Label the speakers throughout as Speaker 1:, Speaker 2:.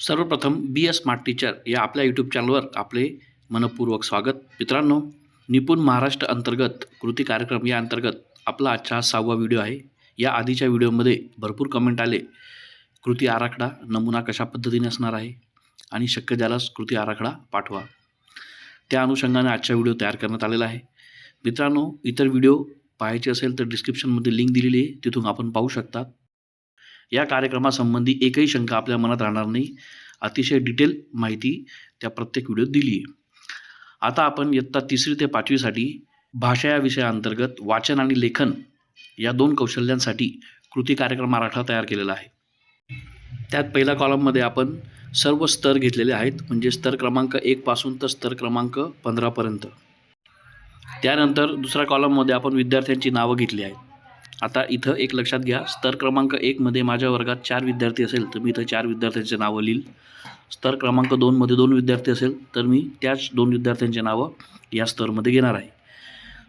Speaker 1: सर्वप्रथम बी S smart teacher या आपल्या यूट्यूब चॅनलवर आपले मनपूर्वक स्वागत. मित्रांनो निपुण महाराष्ट्र अंतर्गत कृती कार्यक्रम या अंतर्गत आपला आजचा हा सहावा व्हिडिओ आहे. या आधीच्या व्हिडिओमध्ये भरपूर कमेंट आले. कृती आराखडा नमुना कशा पद्धतीने असणार आहे आणि शक्य झाल्यास कृती आराखडा पाठवा. त्या अनुषंगाने आजचा व्हिडिओ तयार करण्यात आलेला आहे. मित्रांनो इतर व्हिडिओ पाहायचे असेल तर डिस्क्रिप्शनमध्ये लिंक दिलेली आहे. तिथून आपण पाहू शकतात या कार्यक्रमासंबंधी एकही शंका आपल्या मनात राहणार नाही. अतिशय डिटेल माहिती त्या प्रत्येक व्हिडिओत दिली आहे. आता आपण इयत्ता तिसरी ते पाचवीसाठी भाषा या विषयाअंतर्गत वाचन आणि लेखन या दोन कौशल्यांसाठी कृती कार्यक्रम आराखडा तयार केलेला आहे. त्यात पहिल्या कॉलममध्ये आपण सर्व स्तर घेतलेले आहेत. म्हणजे स्तर क्रमांक एकपासून तर स्तर क्रमांक पंधरापर्यंत. त्यानंतर दुसऱ्या कॉलममध्ये आपण विद्यार्थ्यांची नावं घेतली आहेत. आता इथं एक लक्षात घ्या. स्तर क्रमांक एकमध्ये माझ्या वर्गात चार विद्यार्थी असेल तर मी इथं चार विद्यार्थ्यांचे नावं लिहील. स्तर क्रमांक दोनमध्ये दोन विद्यार्थी असेल तर मी त्याच दोन विद्यार्थ्यांचे नावं या स्तरमध्ये घेणार आहे.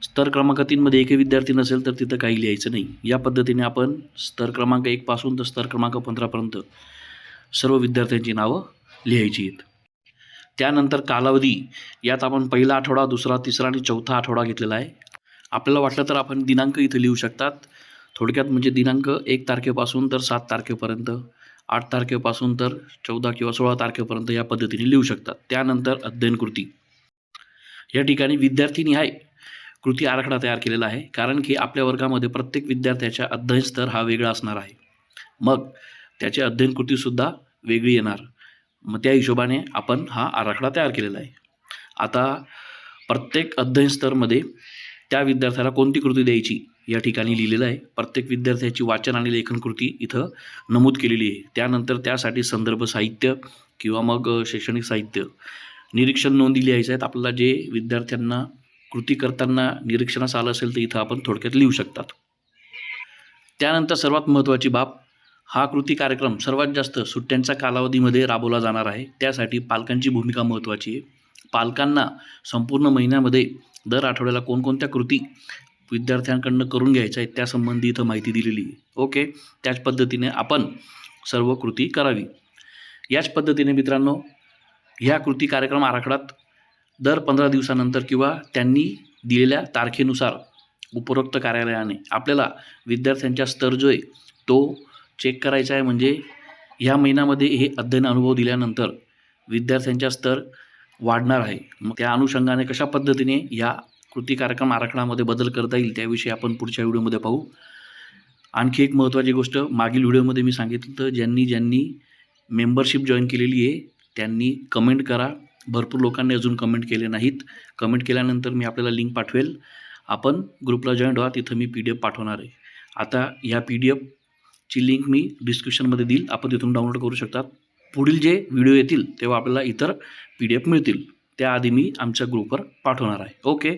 Speaker 1: स्तर क्रमांक तीनमध्ये एकही विद्यार्थी नसेल तर तिथं काही लिहायचं नाही. या पद्धतीने आपण स्तर क्रमांक एकपासून तर स्तर क्रमांक पंधरापर्यंत सर्व विद्यार्थ्यांची नावं लिहायची आहेत. त्यानंतर कालावधी. यात आपण पहिला आठवडा दुसरा तिसरा आणि चौथा आठवडा घेतलेला आहे. आपल्याला वाटलं तर आपण दिनांक इथं लिहू शकतात. थोडक्यात म्हणजे दिनांक एक तारखेपासून तर सात तारखेपर्यंत आठ तारखेपासून तर चौदा किंवा सोळा तारखेपर्यंत या पद्धतीने लिहू शकतात. त्यानंतर अध्ययन कृती. या ठिकाणी विद्यार्थीनिहाय कृती आराखडा तयार केलेला आहे. कारण की आपल्या वर्गामध्ये प्रत्येक विद्यार्थ्याच्या अध्ययन स्तर हा वेगळा असणार आहे. मग त्याची अध्ययन कृतीसुद्धा वेगळी येणार. मग त्या हिशोबाने आपण हा आराखडा तयार केलेला आहे. आता प्रत्येक अध्ययन स्तरमध्ये त्या विद्यार्थ्याला कोणती कृती द्यायची या ठिकाणी लिहिलेलं आहे. प्रत्येक विद्यार्थ्याची वाचन आणि लेखन कृती इथं नमूद केलेली आहे. त्यानंतर त्यासाठी संदर्भ साहित्य किंवा मग शैक्षणिक साहित्य निरीक्षण नोंदी लिहायच्या आहेत. आपल्याला जे विद्यार्थ्यांना कृती करताना निरीक्षणास आलं असेल तर इथं आपण थोडक्यात लिहू शकतात. त्यानंतर सर्वात महत्त्वाची बाब हा कृती कार्यक्रम सर्वात जास्त सुट्ट्यांच्या कालावधीमध्ये राबवला जाणार आहे. त्यासाठी पालकांची भूमिका महत्त्वाची आहे. पालकांना संपूर्ण महिन्यामध्ये दर आठवड्याला कोणकोणत्या कृती विद्यार्थ्यांकडनं करून घ्यायच्या आहेत त्यासंबंधी इथं माहिती दिलेली आहे. ओके? त्याच पद्धतीने आपण सर्व कृती करावी. याच पद्धतीने मित्रांनो ह्या कृती कार्यक्रम आराखड्यात दर पंधरा दिवसानंतर किंवा त्यांनी दिलेल्या तारखेनुसार उपरोक्त कार्यालयाने आपल्याला विद्यार्थ्यांचा स्तर जो आहे तो चेक करायचा आहे. म्हणजे ह्या महिन्यामध्ये हे अध्ययन अनुभव दिल्यानंतर विद्यार्थ्यांचा स्तर वाढणार आहे. मग त्या अनुषंगाने कशा पद्धतीने या कृती कार्यक्रम आराखड्यामध्ये बदल करता येईल त्याविषयी आपण पुढच्या व्हिडिओमध्ये पाहू. आणखी एक महत्त्वाची गोष्ट मागील व्हिडिओमध्ये मी सांगितलं तर ज्यांनी ज्यांनी मेंबरशिप जॉईन केलेली आहे त्यांनी कमेंट करा. भरपूर लोकांनी अजून कमेंट केले नाहीत. कमेंट केल्यानंतर मी आपल्याला लिंक पाठवेल. आपण ग्रुपला जॉईन व्हा तिथं मी पी डी एफ पाठवणार आहे. आता ह्या पी डी एफची लिंक मी डिस्क्रिप्शनमध्ये देईल. आपण तिथून डाउनलोड करू शकतात. पुढील जे व्हिडिओ येतील तेव्हा आपल्याला इतर पी डी एफ मिळतील. त्याआधी मी आमच्या ग्रुपवर पाठवणार आहे. ओके